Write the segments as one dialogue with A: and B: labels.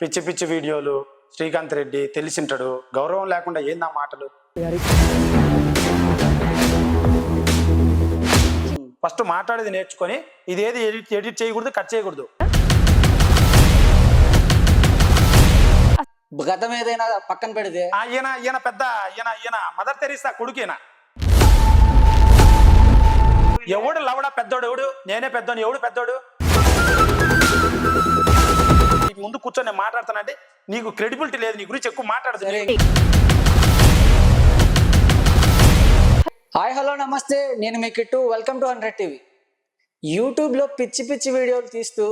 A: పిచ్చి పిచ్చి వీడియోలు శ్రీకాంత్ రెడ్డి తెలిసింటాడు. గౌరవం లేకుండా ఏందా మాటలు? ఫస్ట్ మాట్లాడేది నేర్చుకొని ఇదేది ఎడిట్ ఎడిట్ చేయకూడదు కట్ చేయకూడదు.
B: గతం ఏదైనా పక్కన పెడితే
A: ఆ ఈయన ఈయన పెద్ద ఈయన ఈయన మదర్ తెరీసా కొడుకేనా? ఎవడు లవడా పెద్దోడు ఎవడు? నేనే పెద్దోడు ఎవడు పెద్దోడు? ముందు కూర్చొని నేను మాట్లాడుతానంటే నీకు క్రెడిబిలిటీ లేదు నీ గురించి ఎక్కువ మాట్లాడదు.
B: సరే. హాయ్ హలో నమస్తే. నేను మీ kit. Welcome to hundred TV. యూట్యూబ్లో పిచ్చి పిచ్చి వీడియోలు తీస్తూ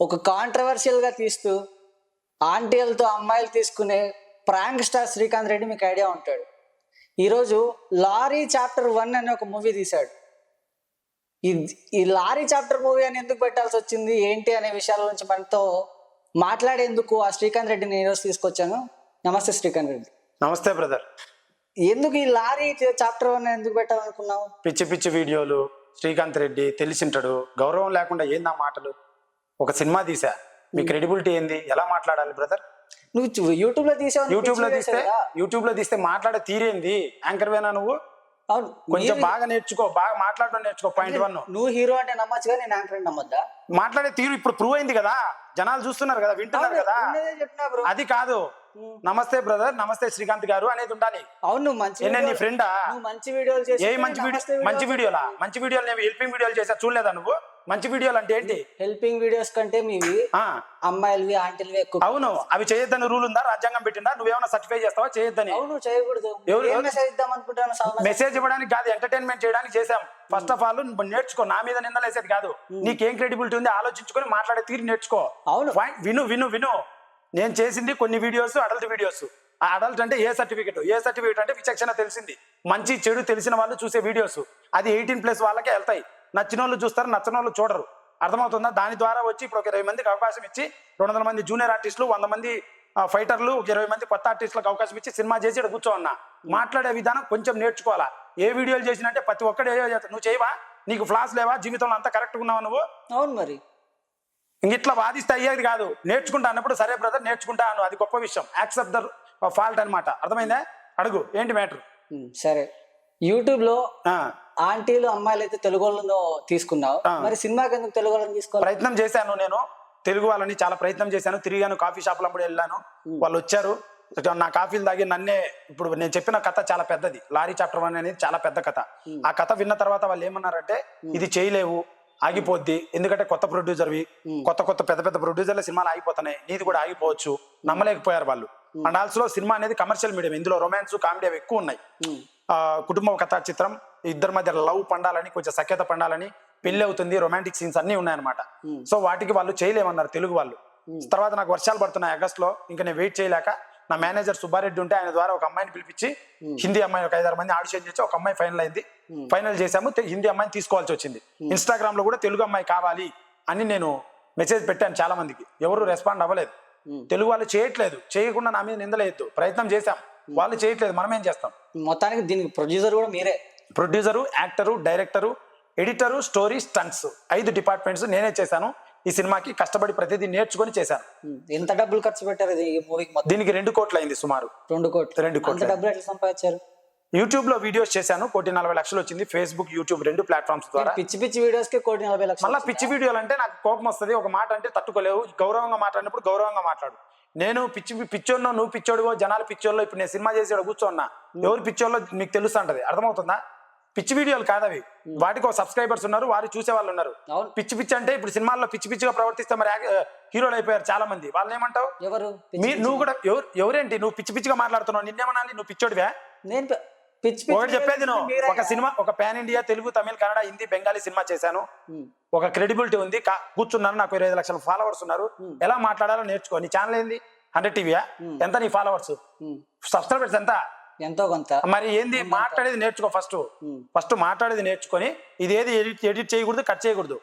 B: ఒక కాంట్రవర్షియల్గా తీస్తూ ఆంటీలతో అమ్మాయిలు తీసుకునే ప్రాంక్ స్టార్ శ్రీకాంత్ రెడ్డి మీకు ఐడియా ఉంటాడు. ఈరోజు లారీ చాప్టర్ వన్ అనే ఒక మూవీ తీశాడు. ఈ ఈ లారీ చాప్టర్ మూవీ అని ఎందుకు పెట్టాల్సి వచ్చింది? ఏంటి అనే విషయాల గురించి మనతో మాట్లాడేందుకు ఆ శ్రీకాంత్ రెడ్డిని ఈరోజు తీసుకొచ్చాను. నమస్తే శ్రీకాంత్ రెడ్డి.
A: నమస్తే బ్రదర్.
B: ఎందుకు ఈ లారీ చాప్టర్ వన్ ఎందుకు పెట్టాలనుకున్నావు?
A: పిచ్చి పిచ్చి వీడియోలు శ్రీకాంత్ రెడ్డి తెలిసింటాడు. గౌరవం లేకుండా ఏందా మాటలు? ఒక సినిమా తీసా. మీ క్రెడిబిలిటీ ఏంది? ఎలా మాట్లాడాలి బ్రదర్?
B: నువ్వు యూట్యూబ్లో తీసావు
A: యూట్యూబ్లో తీస్తే యూట్యూబ్లో తీస్తే మాట్లాడే తీరేంది? యాంకర్ వేనా నువ్వు?
B: అవును
A: కొంచెం బాగా నేర్చుకో బాగా మాట్లాడడం నేర్చుకో పాయింట్ వన్
B: నువ్వు హీరో అంటే నమ్మచ్చుగా నేను యాంకర్ నమ్మద్దా?
A: మాట్లాడే తీరు ఇప్పుడు ప్రూవ్ అయింది కదా జనాలు చూస్తున్నారు కదా వింటున్నారు కదా. అది కాదు. నమస్తే బ్రదర్ నమస్తే శ్రీకాంత్ గారు అనేది ఉండాలి.
B: అవును మంచి
A: ఏంటంటే నీ ఫ్రెండా?
B: నువ్వు మంచి వీడియోలు చేసి
A: ఏ మంచి వీడియో మంచి వీడియోలా? మంచి వీడియోలు నేను హెల్పింగ్ వీడియోలు చేసా చూడలేదా నువ్వు? మంచి వీడియోలు అంటే ఏంటి?
B: హెల్పింగ్ వీడియోస్ కంటే మీవి
A: ఆ.
B: అమ్మాయిలవి ఆంటీలవి ఎక్కువ
A: అవును అవి చేయొద్దని రూల్ ఉందా? రాజ్యాంగం పెట్టిందా? నువ్వేమైనా సర్టిఫై చేస్తావా? చేయొద్దని.
B: అవును చేయకూడదు. మెసేజ్ ఇద్దాం అనుకుంటాను
A: మెసేజ్ ఇవ్వడానికి కాదు ఎంటర్టైన్మెంట్ చేయడానికి చేసాం ఫస్ట్ ఆఫ్ ఆల్ నేర్చుకో. నా మీద నిందలేసేది కాదు. నీకేం క్రెడిబిలిటీ ఉంది? ఆలోచించుకొని మాట్లాడే తీరు నేర్చుకో.
B: అవును.
A: విను విను విను. నేను చేసింది కొన్ని వీడియోస్ అడల్ట్ వీడియోస్ ఆ అడల్ట్ అంటే ఏ సర్టిఫికెట్ ఏ సర్టిఫికెట్ అంటే విచక్షణ తెలిసింది. మంచి చెడు తెలిసిన వాళ్ళు చూసే వీడియోస్ అది ఎయిటీన్ ప్లస్ వాళ్ళకే వెళ్తాయి. నచ్చిన వాళ్ళు చూస్తారు నచ్చిన వాళ్ళు చూడరు. అర్థమవుతుందా? దాని ద్వారా వచ్చి ఇప్పుడు ఒక ఇరవై మందికి అవకాశం ఇచ్చి రెండు వందల మంది జూనియర్ ఆర్టిస్టులు వంద మంది ఫైటర్లు ఒక ఇరవై మంది కొత్త ఆర్టిస్టులకు అవకాశం ఇచ్చి సినిమా చేసి ఇక్కడ కూర్చోన్నా మాట్లాడే విధానం కొంచెం నేర్చుకోవాలా? ఏ వీడియోలు చేసినంటే ప్రతి ఒక్కడే నువ్వు చేయవా? నీకు ఫ్లాస్ లేవా? జీవితంలో అంతా కరెక్ట్గా ఉన్నావా నువ్వు?
B: అవును మరి.
A: ఇంక ఇట్లా వాదిస్తే అయ్యేది కాదు. నేర్చుకుంటా అన్నప్పుడు సరే బ్రదర్ నేర్చుకుంటా అను. అది గొప్ప విషయం. యాక్సెప్ట్ ద ఫాల్ట్ అన్నమాట. అర్థమైందా? అడుగు ఏంటి మ్యాటర్
B: సరే. యూట్యూబ్లో ఆంటీలు అమ్మాయిలు అయితే తెలుగు వాళ్ళను తీసుకున్నావు. మరి సినిమాకి ఎందుకు తెలుగు వాళ్ళని తీసుకోవాలి?
A: ప్రయత్నం చేశాను నేను. తెలుగు వాళ్ళని చాలా ప్రయత్నం చేశాను. తిరిగాను కాఫీ షాపులు అప్పుడు వెళ్ళాను. వాళ్ళు వచ్చారు. నా కాఫీలు తాగి నన్నే ఇప్పుడు నేను చెప్పిన కథ చాలా పెద్దది. లారీ చాప్టర్ వన్ అనేది చాలా పెద్ద కథ. ఆ కథ విన్న తర్వాత వాళ్ళు ఏమన్నారంటే ఇది చేయలేవు. ఆగిపోద్ది. ఎందుకంటే కొత్త ప్రొడ్యూసర్వి కొత్త కొత్త పెద్ద పెద్ద ప్రొడ్యూసర్ల సినిమాలు ఆగిపోతున్నాయి. నీది కూడా ఆగిపోవచ్చు. నమ్మలేకపోయారు వాళ్ళు. అండ్ ఆల్సో సినిమా అనేది కమర్షియల్ మీడియం ఇందులో రొమాన్స్ కామెడీ అవి ఎక్కువ ఉన్నాయి. కుటుంబ కథా చిత్రం ఇద్దరి మధ్య లవ్ పండాలని కొంచెం సఖ్యత పండాలని పెళ్ళి అవుతుంది. రొమాంటిక్ సీన్స్ అన్ని ఉన్నాయన్నమాట. సో వాటికి వాళ్ళు చేయలేమన్నారు తెలుగు వాళ్ళు. తర్వాత నాకు వర్షాలు పడుతున్నాయి ఆగస్ట్లో ఇంకా నేను వెయిట్ చేయలేక నా మేనేజర్ సుబ్బారెడ్డి ఉంటే ఆయన ద్వారా ఒక అమ్మాయిని పిలిపించి హిందీ అమ్మాయి ఒక ఐదారు మంది ఆడిషన్ చేసి ఒక అమ్మాయి ఫైనల్ అయింది. ఫైనల్ చేశాము. హిందీ అమ్మాయిని తీసుకోవాల్సి వచ్చింది. ఇన్స్టాగ్రామ్లో కూడా తెలుగు అమ్మాయి కావాలి అని నేను మెసేజ్ పెట్టాను చాలా మందికి. ఎవరు రెస్పాండ్ అవ్వలేదు.
B: Hmm.
A: తెలుగు వాళ్ళు చేయట్లేదు. చేయకుండా నా మీద నిందలేదు ప్రయత్నం చేశాం. వాళ్ళు చేయట్లేదు. మనం ఏం చేస్తాం?
B: మొత్తానికి దీనికి ప్రొడ్యూసర్ కూడా మీరే.
A: Producer actor director editor story stunts ఐదు డిపార్ట్మెంట్స్ నేనే చేశాను. ఈ సినిమాకి కష్టపడి ప్రతిదీ నేర్చుకొని చేశాను.
B: ఎంత డబ్బులు ఖర్చు పెట్టారు ఈ మూవీకి
A: దీనికి రెండు కోట్లు అయింది సుమారు.
B: రెండు కోట్లు.
A: రెండు కోట్లు
B: డబ్బులు ఎట్లా సంపాదించారు?
A: యూట్యూబ్లో వీడియోస్ చేశాను. కోటి నలభై లక్షలు వచ్చింది. ఫేస్బుక్ యూట్యూబ్ రెండు ప్లాట్ఫామ్స్ ద్వారా.
B: పిచ్చి పిచ్చి వీడియోస్కి కోటి నలభై లక్షలు
A: మళ్ళీ పిచ్చి వీడియోలు అంటే నాకు కోపం వస్తుంది. ఒక మాట అంటే తట్టుకోలేవు. గౌరవంగా మాట్లాడినప్పుడు గౌరవంగా మాట్లాడు. నేను పిచ్చి పిచ్చోన్నో నువ్వు పిచ్చోడివో జనాలు పిచ్చోళ్ళు ఇప్పుడు నేను సినిమా చేసి కూర్చోన్నా. ఎవరు పిచ్చోళ్ళో మీకు ఉంటది అర్థమవుతుందా? పిచ్చి వీడియోలు కాదవి. వాటికి ఒక సబ్స్క్రైబర్స్ ఉన్నారు. వారు చూసే వాళ్ళు ఉన్నారు. పిచ్చి పిచ్చి అంటే ఇప్పుడు సినిమాల్లో పిచ్చి పిచ్చిగా ప్రవర్తిస్తే మరి హీరోలు అయిపోయారు చాలా మంది వాళ్ళని ఏమంటావు?
B: ఎవరు?
A: నువ్వు కూడా ఎవరు ఎవరేంటి? నువ్వు పిచ్చి పిచ్చిగా మాట్లాడుతున్నావు. నిన్నేమనాలి? నువ్వు పిచ్చోడివా?
B: నేను పిచ్చి పిచ్చి
A: ఒకటి చెప్పేది నువ్వు ఒక సినిమా ఒక పాన్ ఇండియా తెలుగు తమిళ కన్నడ హిందీ బెంగాలీ సినిమా చేశాను. ఒక క్రెడిబిలిటీ ఉంది. కూర్చున్నాను. నాకు ఇరవై ఐదు లక్షల ఫాలోవర్స్ ఉన్నారు. ఎలా మాట్లాడాలో నేర్చుకో. నీ ఛానల్ ఏంది? హండ్రెడ్ టీవీయా? ఎంత నీ ఫాలోవర్స్? సబ్స్క్రైబర్స్ ఎంత?
B: ఎంతో కొంత.
A: మరి ఏంది? మాట్లాడేది నేర్చుకో ఫస్ట్ ఫస్ట్ మాట్లాడేది నేర్చుకొని ఇదేది ఎడిట్ ఎడిట్ చేయకూడదు కట్ చేయకూడదు.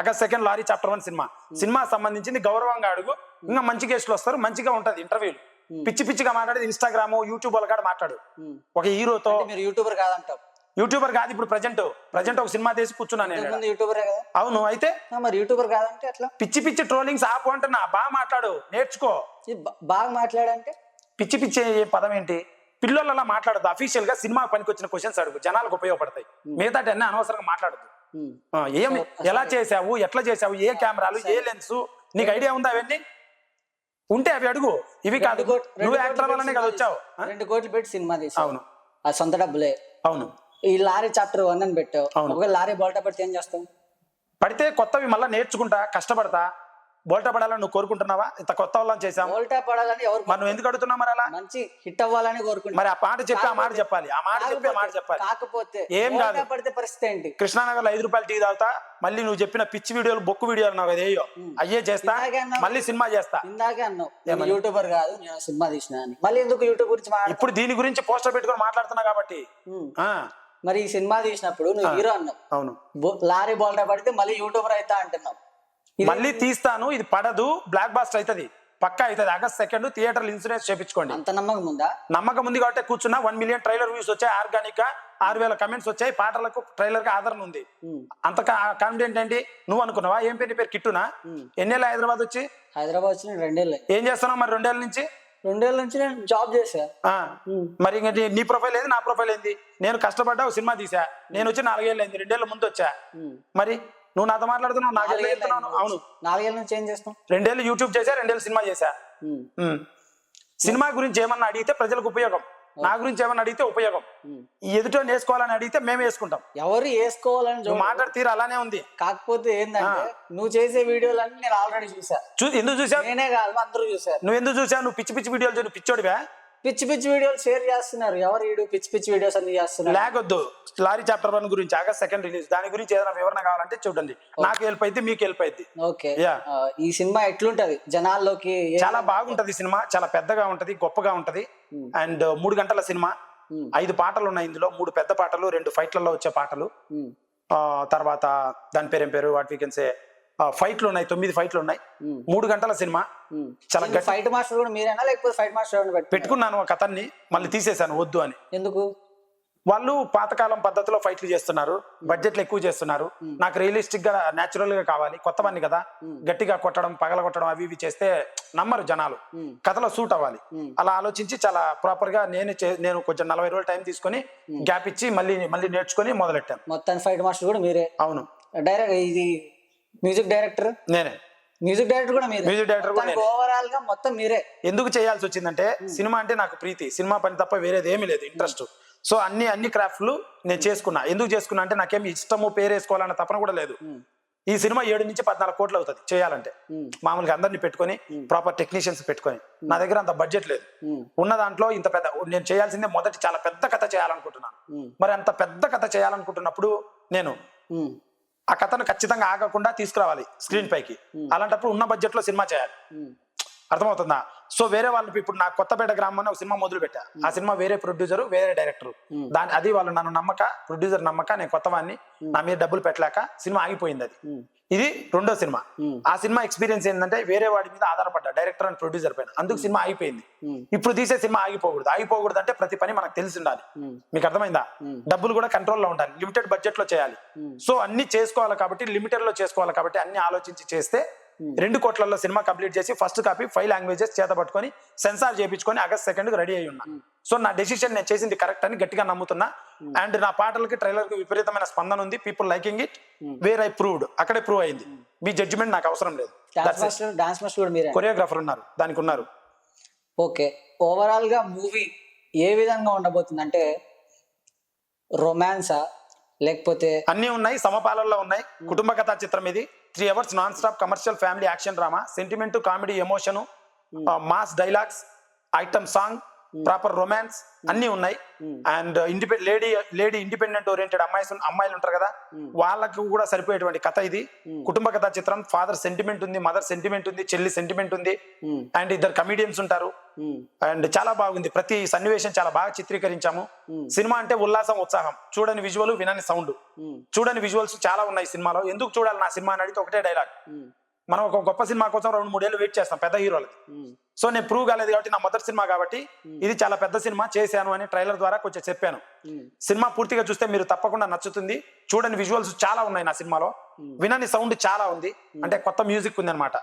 A: August second lorry chapter one cinema. Cinema సంబంధించింది గౌరవంగా అడుగు. ఇంకా మంచి గెస్ట్లు వస్తారు. మంచిగా ఉంటది. ఇంటర్వ్యూలు పిచ్చి పిచ్చిగా మాట్లాడేది ఇన్స్టాగ్రామ్ యూట్యూబ్ వాళ్ళ కాడ మాట్లాడు. ఒక హీరోతో
B: మీరు యూట్యూబర్ కాదంటావు.
A: యూట్యూబర్ కాదు ఇప్పుడు ప్రజెంట్ ప్రజెంట్ ఒక సినిమా తీసి కూర్చున్నాను నేను
B: యూట్యూబరే
A: అవును అయితే
B: మరి యూట్యూబర్ కాదంటే అట్లా
A: పిచ్చి పిచ్చి ట్రోలింగ్స్ ఆపు అంటున్నా. బాగా మాట్లాడు నేర్చుకో.
B: బాగా మాట్లాడంటే?
A: పిచ్చి పిచ్చి పదం ఏంటి? పిల్లలు అలా మాట్లాడదు అఫీషియల్గా సినిమా పనికి వచ్చిన క్వశ్చన్స్ అడుగు. జనాలకు ఉపయోగపడతాయి. మిగతా అన్ని అనవసరంగా మాట్లాడదు. ఏం ఎలా చేసావు ఎట్లా చేసావు ఏ కెమెరాలు? ఏ లెన్స్? నీకు ఐడియా ఉందా అవన్నీ? ఉంటే అవి అడుగు. ఇవి కాదు. నువ్వు యాక్టర్ వల్లనే కదా వచ్చావు.
B: రెండు కోట్లు పెట్టి సినిమా తీసావు.
A: అవును.
B: ఆ సొంత డబ్బులే.
A: అవును.
B: ఈ లారీ చాప్టర్ వన్ అని పెట్టావు. ఒక లారీ బోల్టా పడితే ఏం చేస్తావు?
A: పడితే కొత్తవి మళ్ళీ నేర్చుకుంటా కష్టపడతా బోల్టా పడాలని నువ్వు కోరుకుంటున్నావా? ఇంత కొత్త వాళ్ళని చేసాం
B: బోల్టా పడాలని ఎవరు
A: నువ్వు ఎందుకు అడుగుతున్నావు మరి అలా?
B: మంచి హిట్ అవ్వాలని కోరుకుంటారు
A: మరి ఆ పాట చెప్పి ఆ మాట చెప్పాలి. ఆ మాట చెప్పి ఆ మాట చెప్పాలి.
B: కాకపోతే
A: ఏం కాదు.
B: పడితే పరిస్థితి ఏంటి?
A: కృష్ణానగర్ ఐదు రూపాయలు టీ తాగుతా మళ్ళీ నువ్వు చెప్పిన పిచ్చి వీడియోలు బొక్కు వీడియోలు నాకు అదేయో అయ్యే. చేస్తా. మళ్ళీ సినిమా చేస్తా.
B: ఇందాకే అన్నావు. నేను యూట్యూబర్ కాదు నేను సినిమా తీసిన మళ్ళీ ఎందుకు యూట్యూబ్ గురించి
A: ఇప్పుడు దీని గురించి పోస్టర్ పెట్టుకొని మాట్లాడుతున్నా కాబట్టి.
B: మరి ఈ సినిమా తీసినప్పుడు నువ్వు హీరో అన్నావు.
A: అవును.
B: లారీ బోల్టా పడితే మళ్ళీ యూట్యూబర్ అవుతా అంటున్నావు.
A: మళ్ళీ తీస్తాను ఇది పడదు బ్లాక్ బాస్టర్ అవుతుంది పక్కా అవుతుంది ఆగస్ట్ సెకండ్ థియేటర్ ఇన్సూరెన్స్ చేపించుకోండి.
B: అంత నమ్మకం ఉందా?
A: నమ్మకం ఉంది కాబట్టి కూర్చున్నా వన్ మిలియన్ ట్రైలర్ వ్యూస్ వచ్చాయి ఆర్గానిక్గా ఆరు వేల కమెంట్స్ వచ్చాయి పాటలకు ట్రైలర్కి ఆదరణ ఉంది. అంత కాన్ఫిడెంట్ ఏంటి? నువ్వు అనుకున్నావా? ఏం పేరు పేరు? కిట్టునా? ఎన్నేళ్ళు హైదరాబాద్ వచ్చి?
B: హైదరాబాద్ వచ్చి రెండేళ్ళు.
A: ఏం చేస్తున్నావు మరి రెండేళ్ళ నుంచి?
B: రెండేళ్ళ నుంచి నేను జాబ్ చేసా
A: ఆ, మరి ఇంక నీ- ప్రొఫైల్ ఏంది? నా ప్రొఫైల్ ఏంది? నేను కష్టపడ్డా సినిమా తీసా నేను వచ్చి నాలుగేళ్ళు అయింది రెండేళ్ళ ముందు వచ్చా. మరి నువ్వు నాతో మాట్లాడుతున్నావు
B: నాలుగేళ్ళు
A: చెప్తున్నావు. అవును.
B: నాలుగేళ్ళ నుంచి ఏం చేస్తాం
A: రెండేళ్ళు యూట్యూబ్ చేశా రెండేళ్ళు సినిమా చేశా. సినిమా గురించి ఏమన్నా అడిగితే ప్రజలకు ఉపయోగం. నా గురించి ఏమన్నా అడిగితే ఉపయోగం. ఎదుటో వేసుకోవాలని అడిగితే మేము వేసుకుంటాం.
B: ఎవరు వేసుకోవాలని
A: మాట్లాడి తీరు అలానే ఉంది.
B: కాకపోతే ఏంటంటే నువ్వు చేసే వీడియోలన్నీ నేను ఆల్రెడీ చూసా
A: ఎందుకు చూసావు
B: నేనే కాదు అందరూ చూసారు
A: నువ్వు ఎందుకు చూసావు నువ్వు పిచ్చి పిచ్చి వీడియోలు చూడు పిచ్చోడివా.
B: పిచ్చి పిచ్చి వీడియోలు షేర్ చేస్తున్నారు. ఎవరు వీడు పిచ్చి పిచ్చి వీడియోస్ అన్ని చేస్తున్నారు?
A: లేకొద్దు. లారీ చాప్టర్ వన్ గురించి ఆగస్ట్ సెకండ్ రిలీజ్ దాని గురించి ఏదైనా వివరణ కావాలంటే చూడండి. నాకు హెల్ప్ అయితే మీకు హెల్ప్ అయింది
B: ఓకే. ఈ సినిమా ఎట్లుంటది? జనాల్లోకి
A: చాలా బాగుంటది సినిమా. చాలా పెద్దగా ఉంటది గొప్పగా ఉంటది. అండ్ మూడు గంటల సినిమా. ఐదు పాటలు ఉన్నాయి ఇందులో. మూడు పెద్ద పాటలు రెండు ఫైట్లలో వచ్చే పాటలు. తర్వాత దాని పేరు పేరు? వాట్ వీ కెన్ సే ఫైట్లు ఉన్నాయి తొమ్మిది ఫైట్లు ఉన్నాయి. మూడు గంటల సినిమా. చాలా
B: ఫైట్ మాస్టర్ కూడా మీరేనా? లేకపోతే ఫైట్ మాస్టర్
A: పెట్టుకున్నాను ఒక కథన్ని మళ్ళీ తీసేశాను వద్దు అని.
B: ఎందుకు?
A: వాళ్ళు పాతకాలం పద్ధతిలో ఫైట్లు చేస్తున్నారు బడ్జెట్లు ఎక్కువ చేస్తున్నారు. నాకు రియలిస్టిక్గా న్యాచురల్గా కావాలి కొత్తవన్నీ కదా. గట్టిగా కొట్టడం పగల కొట్టడం అవి ఇవి చేస్తే నమ్మరు జనాలు. కథలో సూట్ అవ్వాలి. అలా ఆలోచించి చాలా ప్రాపర్గా నేను నేను కొంచెం నలభై రోజులు టైం తీసుకొని గ్యాప్ ఇచ్చి మళ్ళీ మళ్ళీ నేర్చుకొని మొదలెట్టాను.
B: మొత్తానికి ఫైట్ మాస్టర్ కూడా మీరే.
A: అవును.
B: డైరెక్ట్ ఇది మ్యూజిక్ డైరెక్టర్?
A: నేనే.
B: మ్యూజిక్ డైరెక్టర్ కూడా మీరే.
A: Music director కూడా నేనే.
B: ఓవరాల్గా మొత్తం మీరే.
A: ఎందుకు చేయాల్సి వచ్చిందంటే సినిమా అంటే నాకు ప్రీతి. సినిమా పని తప్ప వేరేది ఏమీ లేదు ఇంట్రెస్ట్. సో అన్ని అన్ని క్రాఫ్ట్లు నేను చేసుకున్నా. ఎందుకు చేసుకున్నా అంటే నాకేమి ఇష్టము పేరు వేసుకోవాలన్న తపన కూడా లేదు. ఈ సినిమా ఏడు నుంచి పద్నాలుగు కోట్లు అవుతుంది చేయాలంటే. మామూలుగా అందరిని పెట్టుకొని ప్రాపర్ టెక్నీషియన్స్ పెట్టుకొని. నా దగ్గర అంత బడ్జెట్ లేదు. ఉన్న దాంట్లో ఇంత పెద్ద నేను చేయాల్సిందే మొదటి చాలా పెద్ద కథ చేయాలనుకుంటున్నాను. మరి అంత పెద్ద కథ చేయాలనుకుంటున్నప్పుడు నేను. ఆ కథను ఖచ్చితంగా ఆగకుండా తీసుకురావాలి స్క్రీన్ పైకి. అలాంటప్పుడు ఉన్న బడ్జెట్లో సినిమా చేయాలి. అర్థమవుతుందా? సో వేరే వాళ్ళు ఇప్పుడు నా కొత్తపేట గ్రామం ఒక సినిమా మొదలు పెట్టా. ఆ సినిమా వేరే ప్రొడ్యూసర్ వేరే డైరెక్టర్. దాని అది వాళ్ళు నన్ను నమ్మక ప్రొడ్యూసర్ నమ్మక నేను కొత్త వాడిని నా మీద డబ్బులు పెట్టలేక సినిమా ఆగిపోయింది అది. ఇది రెండో సినిమా. ఆ సినిమా ఎక్స్పీరియన్స్ ఏంటంటే వేరే వాడి మీద ఆధారపడ్డా డైరెక్టర్ అండ్ ప్రొడ్యూసర్ పైన. అందుకు సినిమా ఆగిపోయింది. ఇప్పుడు తీసే సినిమా ఆగిపోకూడదు. ఆగిపోకూడదు అంటే ప్రతి పని మనకు తెలిసి ఉండాలి. మీకు అర్థమైందా? డబ్బులు కూడా కంట్రోల్లో ఉండాలి. లిమిటెడ్ బడ్జెట్లో చేయాలి సో అన్ని చేసుకోవాలి కాబట్టి లిమిటెడ్లో చేసుకోవాలి కాబట్టి అన్ని ఆలోచించి చేస్తే రెండు కోట్లలో సినిమా కంప్లీట్ చేసి ఫస్ట్ కాపీ ఫైవ్ లాంగ్వేజెస్ చేత పట్టుకొని సెన్సార్ చేయించుకొని ఆగస్ట్ సెకండ్ రెడీ అయి ఉన్నా సో నా డెసిషన్ నేను చేసింది కరెక్ట్ అని గట్టిగా నమ్ముతున్నా. అండ్ నా పాటలకి ట్రైలర్కి విపరీతమైన స్పందన ఉంది. People liking it where I proved అక్కడే ప్రూవ్ అయింది. మీ జడ్జిమెంట్ నాకు అవసరం లేదు.
B: డాన్స్ మాస్టర్ కూడా మీరే.
A: కొరియోగ్రాఫర్ ఉన్నారు. దానికి ఉన్నారు.
B: ఓకే ఓవరాల్గా మూవీ ఏ విధంగా ఉండబోతుంది అంటే రొమాన్సా లేకపోతే
A: అన్ని ఉన్నాయి సమపాలనలో ఉన్నాయి. కుటుంబ కథా చిత్రం ఇది. Three hours non stop commercial family action drama sentiment comedy emotion mass dialogues item song proper romance అన్ని ఉన్నాయి. And independent lady lady independent oriented అమ్మాయి అమ్మాయిలు ఉంటారు కదా? వాళ్ళకు కూడా సరిపోయేటువంటి కథ ఇది. కుటుంబ కథా చిత్రం. ఫాదర్ సెంటిమెంట్ ఉంది మదర్ సెంటిమెంట్ ఉంది చెల్లి సెంటిమెంట్ ఉంది.
B: Hmm.
A: అండ్ ఇద్దరు కమిడియన్స్ ఉంటారు. అండ్ చాలా బాగుంది. ప్రతి సన్నివేశం చాలా బాగా చిత్రీకరించాము. సినిమా అంటే ఉల్లాసం ఉత్సాహం. చూడని విజువల్ వినని సౌండ్ చూడని విజువల్స్ చాలా ఉన్నాయి సినిమాలో. ఎందుకు చూడాలి నా సినిమా అని అడిగితే ఒకటే డైలాగ్ మనం ఒక గొప్ప సినిమా కోసం రెండు మూడేళ్ళు వెయిట్ చేస్తాం పెద్ద హీరోలది సో నేను ప్రూవ్ కాలేదు కాబట్టి నా మొదటి సినిమా కాబట్టి ఇది చాలా పెద్ద సినిమా చేశాను అని ట్రైలర్ ద్వారా కొంచెం చెప్పాను. సినిమా పూర్తిగా చూస్తే మీరు తప్పకుండా నచ్చుతుంది. చూడని విజువల్స్ చాలా ఉన్నాయి నా సినిమాలో. వినని సౌండ్ చాలా ఉంది. అంటే కొత్త మ్యూజిక్ ఉంది అనమాట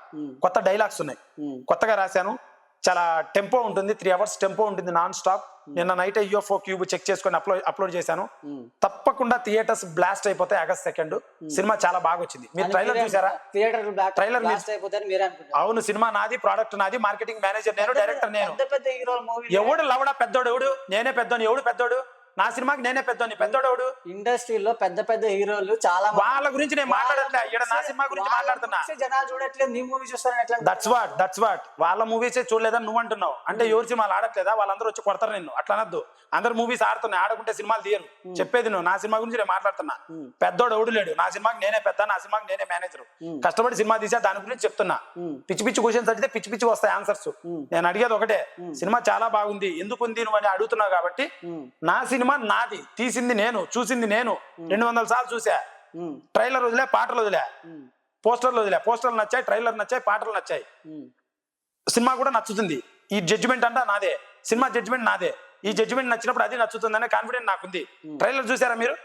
A: కొత్త డైలాగ్స్ ఉన్నాయి. కొత్తగా రాశాను. చాలా టెంపో ఉంటుంది త్రీ అవర్స్ టెంపో ఉంటుంది నాన్ స్టాప్ నిన్న నైట్ యూఎఫ్ఓ క్యూబ్ చెక్ చేసుకొని అప్లోడ్ అప్లోడ్ చేశాను. తప్పకుండా థియేటర్స్ బ్లాస్ట్ అయిపోతాయి ఆగస్ట్ సెకండ్ సినిమా చాలా బాగా వచ్చింది. మీరు ట్రైలర్ చూసారా?
B: థియేటర్ అనుకుంటారు
A: అవును సినిమా నాది ప్రోడక్ట్ నాది మార్కెటింగ్ మేనేజర్ నేను డైరెక్టర్ నేను. ఎవడు లవడా పెద్దోడు ఎవడు? నేనే పెద్దోని ఎవడు పెద్దోడు? నా సినిమాకి నేనే పెద్దోని పెద్దోడు ఎవడు
B: ఇండస్ట్రీలో పెద్ద పెద్ద హీరోలు చాలా
A: వాళ్ళ గురించి నేను మాట్లాడట్లే. ఇక్కడ నా సినిమా గురించి మాట్లాడుతున్నా.
B: జనాలు చూడట్లేదు నీ మూవీ చూస్తారని ఎట్లా
A: దట్స్ వాట్ దట్స్ వాట్ వాళ్ళ మూవీసే చూడలేదని నువ్వు అంటున్నావు. అంటే ఎవరి సినిమాలు ఆడట్లేదా? వాళ్ళందరూ వచ్చి కొడతారు నిన్ను. అట్లా అనొద్దు. అందరు మూవీస్ ఆడుతున్నాయి. ఆడకుంటే సినిమాలు తీయరు. చెప్పేది నువ్వు. నా సినిమా గురించి నేను మాట్లాడుతున్నా. పెద్దోడు ఎవడు లేడు. నా సినిమాకి నేనే పెద్ద నా సినిమాకి నేనే మేనేజర్ కష్టపడి సినిమా తీసా దాని గురించి చెప్తున్నా. పిచ్చి పిచ్చి క్వశ్చన్స్ అడిగితే పిచ్చి పిచ్చి వస్తాయి ఆన్సర్స్ నేను అడిగేది ఒకటే. సినిమా చాలా బాగుంది. ఎందుకు ఉంది నువ్వు అని అడుగుతున్నావు కాబట్టి నా సినిమా నాది తీసింది నేను చూసింది నేను. రెండు వందల సార్లు చూసా ట్రైలర్ వదిలే పాటలు వదిలే. పోస్టర్లు వదిలే. పోస్టర్లు నచ్చాయి ట్రైలర్ నచ్చాయి పాటలు నచ్చాయి. సినిమా కూడా నచ్చుతుంది. ఈ జడ్జిమెంట్ అంతా నాదే. సినిమా జడ్జిమెంట్ నాదే. ఈ జడ్జిమెంట్ నచ్చినప్పుడు అది నచ్చుతుందనే కాన్ఫిడెంట్ నాకుంది. ట్రైలర్ చూసారా మీరు?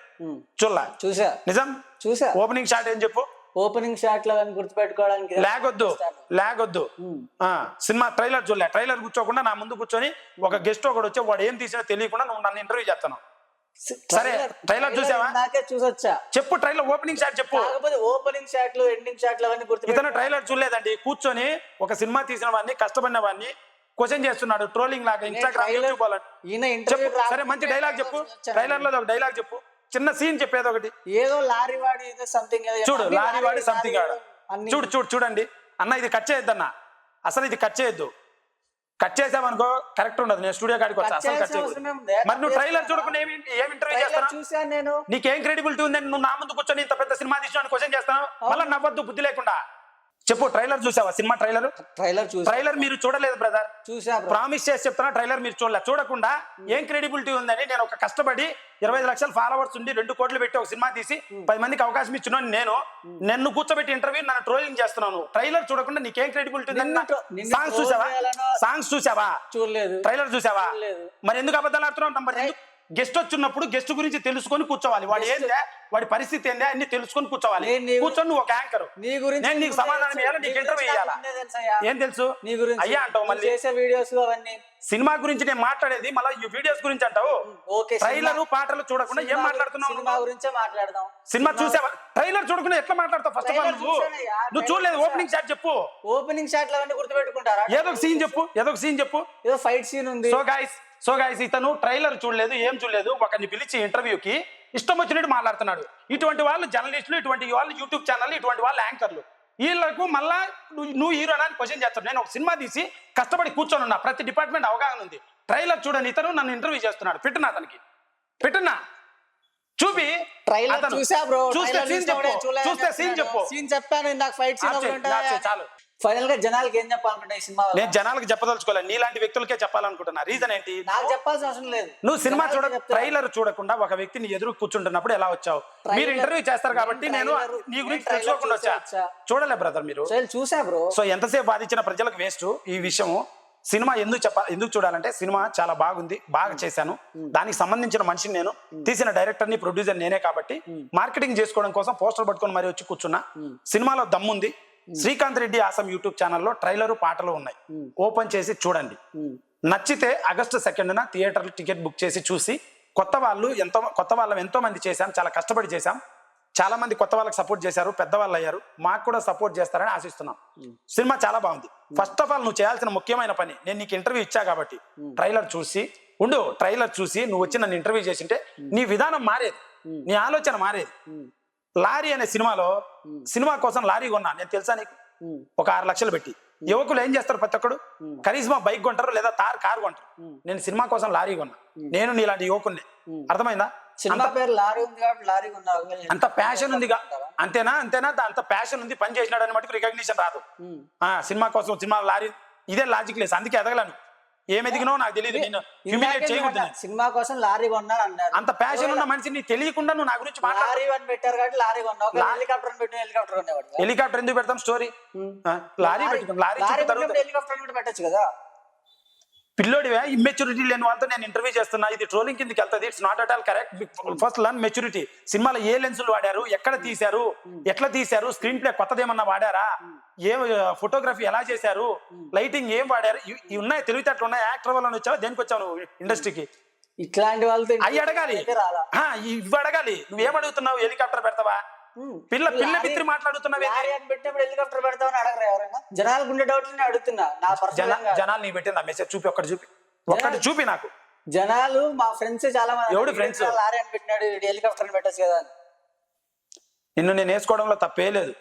A: చూడలా?
B: చూసా
A: నిజం?
B: చూసా
A: ఓపెనింగ్ షాట్ ఏం చెప్పు?
B: ఓపెనింగ్ షాట్లో గుర్తుపెట్టుకోవడానికి
A: లాగొద్దు ఆ, సినిమా ట్రైలర్ చూడలే. ట్రైలర్ కూర్చోకుండా నా ముందు కూర్చొని ఒక గెస్ట్ ఒకడు వచ్చి వాడు ఏం తీసినా తెలియకుండా నువ్వు నన్ను ఇంటర్వ్యూ చేస్తాను సరే, trailer చూసావా?
B: నాకే చూసొచ్చా?
A: చెప్పు ట్రైలర్ ఓపెనింగ్ షాట్ చెప్పు.
B: కాకపోతే ఓపెనింగ్ షాట్లు ఎండింగ్ షాట్లు అవన్నీ
A: ఇతను
B: గుర్తుపెట్టుకో
A: ట్రైలర్ చూడలేదండి. కూర్చొని ఒక సినిమా తీసిన వాడిని కష్టపడిన వాడిని క్వశ్చన్ చేస్తున్నాడు ట్రోలింగ్ లాగా ఇన్స్టాగ్రామ్ యూట్యూబ్ సరే మంచి డైలాగ్ చెప్పు. ట్రైలర్లో ఒక డైలాగ్ చెప్పు. చిన్న సీన్ చెప్పేది ఒకటి.
B: ఏదో లారీ వాడి ఏదో సంథింగ్
A: చూడు లారీ వాడి సంథింగ్ ఆడ. చూడు చూడు చూడండి. అన్న ఇది కట్ చేయొద్దు అన్న అసలు ఇది కట్ చేయొద్దు. కట్ చేసామనుకో కరెక్ట్ ఉండదు. నేను స్టూడియో కాడికి వచ్చా. అసలు కట్ చేయకూడదు మరి నువ్వు ట్రైలర్ చూడకుండా ఏమి ఏం ఇంటర్వ్యూ చేస్తాను
B: చూసాను నేను.
A: నీకేం క్రెడిబిలిటీ ఉందని నువ్వు నా ముందు కూర్చొని ఇంత పెద్ద సినిమా తీసిన క్వశ్చన్ చేస్తాను మళ్ళీ నవ్వద్దు బుద్ధి లేకుండా. చెప్పు ట్రైలర్ చూసావా? సినిమా ట్రైలర్
B: ట్రైలర్
A: ట్రైలర్ మీరు చూడలేదు బ్రదర్
B: చూసా.
A: ప్రామిస్ చేసి చెప్తున్నా ట్రైలర్ మీరు చూడలే. చూడకుండా ఏం క్రెడిబిలిటీ ఉందని నేను ఒక కష్టపడి ఇరవై ఐదు లక్షల ఫాలోవర్స్ ఉండి రెండు కోట్లు పెట్టి ఒక సినిమా తీసి పది మందికి అవకాశం ఇచ్చిన నేను. నన్ను కూర్చోబెట్టి ఇంటర్వ్యూ నన్ను ట్రోలింగ్ చేస్తున్నాను. ట్రైలర్ చూడకుండా నీకేం క్రెడిబిలిటీ ఉందని సాంగ్స్ చూసావా? సాంగ్స్ చూసావా?
B: చూడలేదు.
A: ట్రైలర్ చూసావా. మరి ఎందుకు అబద్ధాలు ఆడుతున్నావు గెస్ట్ వచ్చినప్పుడు గెస్ట్ గురించి తెలుసుకొని కూర్చోవాలి. వాడు ఏందే? వాడి పరిస్థితి ఏందే? అన్ని తెలుసుకొని కూర్చోవాలి. కూర్చొని నువ్వు ఒక యాంకర్
B: నీ గురించి
A: నేను నీకు సమాధానం ఇవ్వాలి నీకు ఇంటర్వ్యూ ఇవ్వాలా ఏం తెలుసు?
B: నీ గురించి
A: అయ్యా అంటావు మళ్ళీ.
B: చేసే వీడియోస్ అవన్నీ.
A: సినిమా గురించి నేను మాట్లాడేది మళ్ళీ ఈ వీడియోస్ గురించి అంటావు?
B: ఓకే
A: ట్రైలర్ పాటలు చూడకుండా ఏం మాట్లాడుతున్నావు
B: సినిమా? గురించే మాట్లాడదాం.
A: సినిమా చూసావా? ట్రైలర్ చూడకుండా ఎట్లా మాట్లాడతావు ఫస్ట్ ఆఫ్ ఆల్ నువ్వు? నువ్వు చూడలేదు. ఓపెనింగ్ షాట్ చెప్పు.
B: ఓపెనింగ్ షాట్లు అవన్నీ గుర్తుపెట్టుకుంటారా?
A: ఏదో ఒక సీన్ చెప్పు ఏదో ఒక సీన్ చెప్పు.
B: ఏదో ఫైట్ సీన్ ఉంది.
A: సో గాయస్ సో గాయస్ ఇతను ట్రైలర్ చూడలేదు ఏం చూడలేదు ఒకరిని పిలిచి ఇంటర్వ్యూకి ఇష్టం వచ్చినట్టు మాట్లాడుతున్నాడు. ఇటువంటి వాళ్ళు జర్నలిస్టులు ఇటువంటి వాళ్ళు యూట్యూబ్ ఛానల్ ఇటువంటి వాళ్ళు యాంకర్లు వీళ్ళకు మళ్ళా నువ్వు హీరో అని క్వశ్చన్ చేస్తాడు నేను ఒక సినిమా తీసి కష్టపడి కూర్చొని ఉన్నా. ప్రతి డిపార్ట్మెంట్ అవగాహన ఉంది. ట్రైలర్ చూడని ఇతను నన్ను ఇంటర్వ్యూ చేస్తున్నాడు. పెట్టున్నా అతనికి? పెట్టున్నా చూపి
B: ట్రైలర్ చూసా బ్రో
A: చూస్తే సీన్ చెప్పు. చూస్తే సీన్ చెప్పు.
B: సీన్ చెప్పాను. ఇందాక ఫైట్
A: చేయి, చాలు.
B: ఫైనల్గా జనాలకి ఏం చెప్పాలనుకుంటా ఈ సినిమా?
A: నేను జనాలకు చెప్పదలుచుకోలేదు నీలాంటి వ్యక్తులకే చెప్పాలనుకుంటున్నా. రీజన్ ఏంటి?
B: నాకు చెప్పాల్సిన అవసరం లేదు.
A: నువ్వు సినిమా చూడ. ట్రైలర్ చూడకుండా ఒక వ్యక్తిని ఎదురు కూర్చుంటున్నప్పుడు ఎలా వచ్చావు? మీరు ఇంటర్వ్యూ చేస్తారు కాబట్టి నేను నీ గురించి తెలుసుకోకుండా వచ్చా. చూడలే బ్రదర్ మీరు.
B: చూసా బ్రో
A: సో ఎంతసేపు బాధించిన ప్రజలకు వేస్ట్ ఈ విషయము సినిమా ఎందుకు చెప్ప ఎందుకు చూడాలంటే సినిమా చాలా బాగుంది బాగా చేశాను. దానికి సంబంధించిన మనిషిని నేను తీసిన డైరెక్టర్ని ప్రొడ్యూసర్ నేనే కాబట్టి మార్కెటింగ్ చేసుకోవడం కోసం పోస్టర్ పట్టుకొని మరి వచ్చి కూర్చున్నా. సినిమాలో దమ్ముంది. శ్రీకాంత్ రెడ్డి ఆసం యూట్యూబ్ ఛానల్లో ట్రైలరు పాటలు ఉన్నాయి. ఓపెన్ చేసి చూడండి. నచ్చితే ఆగస్టు సెకండ్న థియేటర్ టికెట్ బుక్ చేసి చూసి కొత్త వాళ్ళు ఎంతో కొత్త వాళ్ళం ఎంతో మంది చేశాం చాలా కష్టపడి చేశాం. చాలా మంది కొత్త వాళ్ళకి సపోర్ట్ చేశారు పెద్దవాళ్ళు అయ్యారు మాకు కూడా సపోర్ట్ చేస్తారని ఆశిస్తున్నాం. సినిమా చాలా బాగుంది. ఫస్ట్ ఆఫ్ ఆల్ నువ్వు చేయాల్సిన ముఖ్యమైన పని నేను నీకు ఇంటర్వ్యూ ఇచ్చా కాబట్టి. ట్రైలర్ చూసి ఉండు ట్రైలర్ చూసి నువ్వు వచ్చి నన్ను ఇంటర్వ్యూ చేసింటే నీ విధానం మారేది. నీ ఆలోచన మారేది. లారీ అనే సినిమాలో సినిమా కోసం లారీ కొన్నా. నేను తెలుసా నీకు? ఒక ఆరు లక్షలు పెట్టి. యువకులు ఏం చేస్తారు ప్రతి ఒక్కడు? కనీసం బైక్ కొంటారు లేదా తార్ కారు కొంటారు. నేను సినిమా కోసం లారీ కొన్నా. నేను నీలాంటి యువకుడిని అర్థమైందా?
B: సినిమా పేరు లారీ ఉంది కాబట్టి లారీ ఉన్నావు
A: అంత ప్యాషన్ ఉంది అంతేనా? అంతేనా? అంత ప్యాషన్ ఉంది. పని చేసినాడు అని మటుకు రికగ్నిషన్ రాదు. ఆ సినిమా కోసం సినిమా లారీ. ఇదే లాజిక్ లేదు. అందుకే ఎదగలను. ఏం ఎదిగినో నాకు తెలియదు నేను. హ్యూమిలేట్.
B: సినిమా కోసం లారీ కొన్నారు అన్నారు.
A: అంత ప్యాషన్ ఉన్న మనిషి నీకు తెలియకుండా నువ్వు నా గురించి
B: లారీ వన్ పెట్టారు కాబట్టి లారీ కొన్నావు. హెలికాప్టర్ అని పెట్టిన హెలికాప్టర్ కొనేవాడు
A: హెలికాప్టర్ ఎందుకు పెడతాం? స్టోరీ లారీ పెట్టుకుని లారీ
B: హెలికాప్టర్ కూడా పెట్టచ్చు కదా.
A: పిల్లోడివే ఇమ్మెచ్యూరిటీ లేని వాళ్ళతో నేను ఇంటర్వ్యూ చేస్తున్నా. ఇది ట్రోలింగ్ కిందకి వెళ్తుంది. It's not at all correct first learn maturity సినిమాలో ఏ లెన్సులు వాడారు? ఎక్కడ తీశారు? ఎట్లా తీశారు? స్క్రీన్ ప్లే కొత్తదేమన్నా వాడారా? ఏం ఫోటోగ్రఫీ ఎలా చేశారు? లైటింగ్ ఏం వాడారు? ఇవి ఉన్నాయి తెలివితేటలు ఉన్నాయి. యాక్టర్ వల్ల వచ్చావు? దేనికి వచ్చావు నువ్వు ఇండస్ట్రీకి
B: ఇట్లాంటి వాళ్ళతో
A: అవి అడగాలి. ఇవి అడగాలి. నువ్వేం అడుగుతున్నావు? హెలికాప్టర్ పెడతావా. పిల్ల పిల్ల మిత్రి మాట్లాడుతున్నావు
B: పెట్టినప్పుడు హెలికాప్టర్ పెడతామని అడగరా ఎవరైనా? జనాలకు ఉండే డౌట్లు నేను అడుగుతున్నా. నా
A: జనాలు నీ పెట్టింది ఆ మెసేజ్ చూపి ఒక్కటి చూపి. ఒక్కటి చూపి నాకు.
B: జనాలు మా ఫ్రెండ్స్ చాలా మంది.
A: ఎవడు?
B: "ఏంట్రా లారీ అని పెట్టినాడు హెలికాప్టర్ పెట్టచ్చు కదా
A: నిన్ను నేను వేసుకోవడంలో తప్పే లేదు.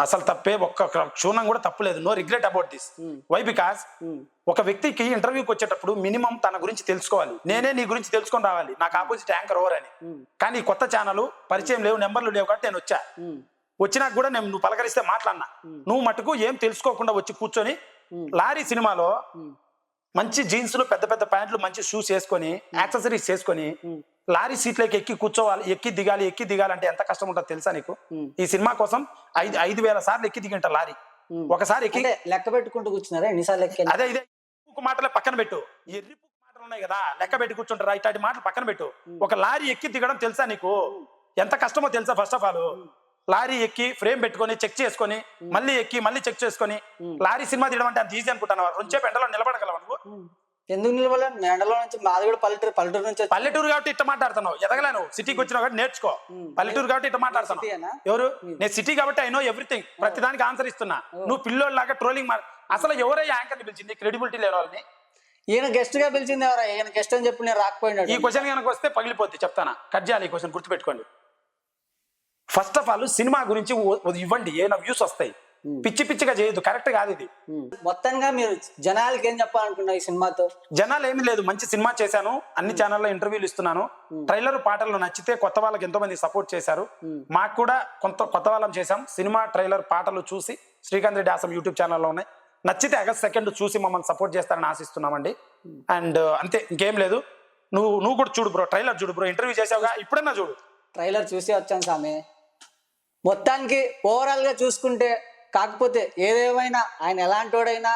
A: అసలు తప్పే ఒక్క క్షుణ్ణం కూడా తప్పులేదు no regret about this why because. ఒక వ్యక్తికి ఇంటర్వ్యూకి వచ్చేటప్పుడు మినిమం తన గురించి తెలుసుకోవాలి. నేనే నీ గురించి తెలుసుకొని రావాలి. నాకు ఆపోజిట్ యాంకర్ ఓవర్ అని.
B: ఉమ్.
A: కానీ కొత్త ఛానల్ పరిచయం లేవు నెంబర్లు లేవు కాబట్టి నేను వచ్చా. వచ్చినాక కూడా నేను నువ్వు పలకరిస్తే మాట్లాడినా. నువ్వు మటుకు ఏం తెలుసుకోకుండా వచ్చి కూర్చొని లారీ సినిమాలో. మంచి జీన్స్లు పెద్ద పెద్ద ప్యాంట్లు మంచి షూస్ వేసుకొని యాక్సెసరీస్ చేసుకొని
B: ఉమ్.
A: లారీ సీట్లోకి ఎక్కి కూర్చోవాలి ఎక్కి దిగాలి ఎక్కి దిగాలంటే ఎంత కష్టం ఉంటుందో తెలుసా నీకు. ఈ సినిమా కోసం ఐదు ఐదు వేల సార్లు ఎక్కి దిగింట లారీ. ఒకసారి ఎక్కి
B: లెక్క పెట్టుకుంటూ కూర్చున్నారా? ఎన్నిసార్లు ఎక్కాను
A: అదే ఇదే మాటలే పక్కన పెట్టు. ఎర్రి మాటలు ఉన్నాయి కదా లెక్క పెట్టి కూర్చుంటారా ఇట్లాంటి మాటలు పక్కన పెట్టు. ఒక లారీ ఎక్కి దిగడం తెలుసా నీకు? ఎంత కష్టమో తెలుసా ఫస్ట్ ఆఫ్ ఆల్ లారీ ఎక్కి ఫ్రేమ్ పెట్టుకొని చెక్ చేసుకొని మళ్ళీ ఎక్కి మళ్ళీ చెక్ చేసుకొని లారీ సినిమా తీయడం అంటే అంత ఈజీ అనుకుంటున్నావా రెండుసేపు ఎండలో నిలబడగలవా నువ్వు.
B: ఎందుకు నిలబడలేదు ఎండలో నుంచి మాది కూడా పల్లెటూరు పల్లెటూరు నుంచి వచ్చి-
A: పల్లెటూరు కాబట్టి ఇట్ట మాట్లాడుతున్నావు. ఎదగలేను సిటీకి వచ్చినావు కాబట్టి నేర్చుకో. పల్లెటూరు కాబట్టి ఇట్ట మాట్లాడుతున్నావు.
B: సిటీయేనా?
A: ఎవరు? నేను సిటీ కాబట్టి ఐ నో ఎవ్రీథింగ్ ప్రతి దానికి ఆన్సర్ ఇస్తున్నా. నువ్వు పిల్లోళ్ళలాగా ట్రోలింగ్ అసలు ఎవరై యాంకర్ని పిలిచింది? క్రెడిబిలిటీ లేని వాళ్ళని.
B: ఈయన గెస్ట్గా పిలిచింది ఎవరా? ఈయన గెస్ట్ అని చెప్పి నేను రాకపోయినాడు.
A: ఈ క్వశ్చన్ కనుక వస్తే పగిలిపోద్ది. చెప్తానా? కట్ చేయాలి ఈ క్వశ్చన్ గుర్తుపెట్టుకోండి. ఫస్ట్ ఆఫ్ ఆల్ సినిమా గురించి ఓ- ఓ ఇవ్వండి. ఏమైనా వ్యూస్ వస్తాయి. పిచ్చి పిచ్చిగా చేయొద్దు. కరెక్ట్ కాదు ఇది.
B: ఉమ్. మొత్తంగా మీరు జనాలకి ఏం చెప్పాలనుకున్నా ఈ సినిమాతో?
A: జనాలు ఏమీ లేదు. మంచి సినిమా చేశాను. అన్ని ఛానల్లో ఇంటర్వ్యూలు ఇస్తున్నాను. ట్రైలర్ పాటలు నచ్చితే కొత్త వాళ్ళకి ఎంతో మంది సపోర్ట్ చేశారు మాకు కూడా కొంత కొత్త వాళ్ళం చేశాం. సినిమా ట్రైలర్ పాటలు చూసి శ్రీకాంత్ రెడ్డి ఆసం యూట్యూబ్ ఛానల్లో ఉన్నాయి. నచ్చితే ఆగస్ట్ సెకండ్ చూసి మమ్మల్ని సపోర్ట్ చేస్తారని ఆశిస్తున్నామండి. అండ్ అంతే ఇంకేం లేదు. నువ్వు నువ్వు కూడా చూడు బ్రో ట్రైలర్ చూడు బ్రో ఇంటర్వ్యూ చేసావుగా ఇప్పుడన్నా చూడు.
B: ట్రైలర్ చూసి వచ్చాను సామి మొత్తానికి ఓవరాల్గా చూసుకుంటే కాకపోతే ఏదేమైనా ఆయన ఎలాంటోడైనా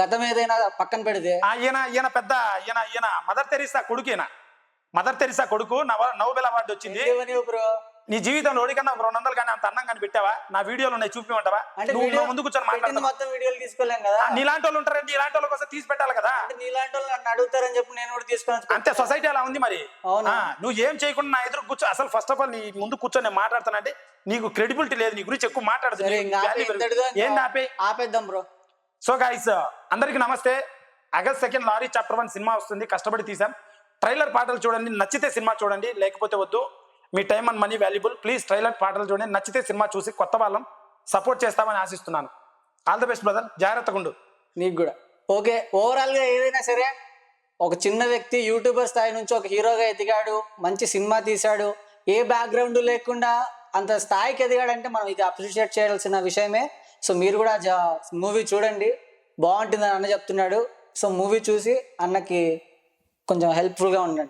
B: గతం ఏదైనా పక్కన పెడితే
A: ఈయన ఈయన పెద్ద ఈయన ఈయన మదర్ తెరిసా కొడుకు ఈయన మదర్ తెరిసా కొడుకు? నవ నోబెల్ అవార్డు వచ్చింది.
B: బ్రో.
A: నీ జీవితంలో ఓడికన్నా ఒక రెండు వందలు కానీ అంత అన్నం కానీ పెట్టావా? నా వీడియోలు ఉన్నాయి చూపిమంటావా?
B: అంటే
A: నువ్వు
B: వీడియో
A: నువ్వు ముందు కూర్చొని
B: పెట్టింది
A: మాట్లాడతావా?
B: మొత్తం వీడియోలు తీసుకోలేం కదా.
A: నీలాంటి వాళ్ళు ఉంటారండి ఇలాంటి వాళ్ళ కోసం తీసి పెట్టాలి కదా.
B: అంటే నీలాంటి వాళ్ళు నన్ను అడుగుతారని చెప్పి నేను కూడా తీసుకొని
A: అంతే సొసైటీ అలా ఉంది మరి.
B: అవునా?
A: ఆ, నువ్వు ఏం చేయకుండా నా ఎదురు కూర్చో. అసలు ఫస్ట్ ఆఫ్ ఆల్ నీ ముందు కూర్చొని నేను మాట్లాడుతానంటే నీకు క్రెడిబిలిటీ లేదు నీ గురించి ఎక్కువ మాట్లాడదు.
B: సరే, ఇంకా ఆపే, ఇంతటితో
A: ఏం ఆపే?
B: ఆపేద్దాం బ్రో.
A: సో గైస్ అందరికి నమస్తే. August second lorry chapter one cinema వస్తుంది. కష్టపడి తీసాం ట్రైలర్ పాటలు చూడండి నచ్చితే సినిమా చూడండి లేకపోతే వద్దు. మీ time and money valuable please trailer పాటలు చూడండి. నచ్చితే సినిమా చూసి కొత్త వాళ్ళం సపోర్ట్ చేస్తామని ఆశిస్తున్నాను. ఆల్ ద బెస్ట్ బ్రదర్ జాగ్రత్తగా ఉండు.
B: నీకు కూడా. ఓకే ఓవరాల్గా ఏదైనా సరే ఒక చిన్న వ్యక్తి యూట్యూబర్ స్థాయి నుంచి ఒక హీరోగా ఎదిగాడు మంచి సినిమా తీశాడు ఏ బ్యాక్గ్రౌండ్ లేకుండా అంత స్థాయికి ఎదిగాడంటే మనం ఇది అప్రిషియేట్ చేయాల్సిన విషయమే. సో మీరు కూడా మూవీ చూడండి. బాగుంటుందని అన్న చెప్తున్నాడు. సో మూవీ చూసి అన్నకి కొంచెం హెల్ప్ఫుల్గా ఉండండి.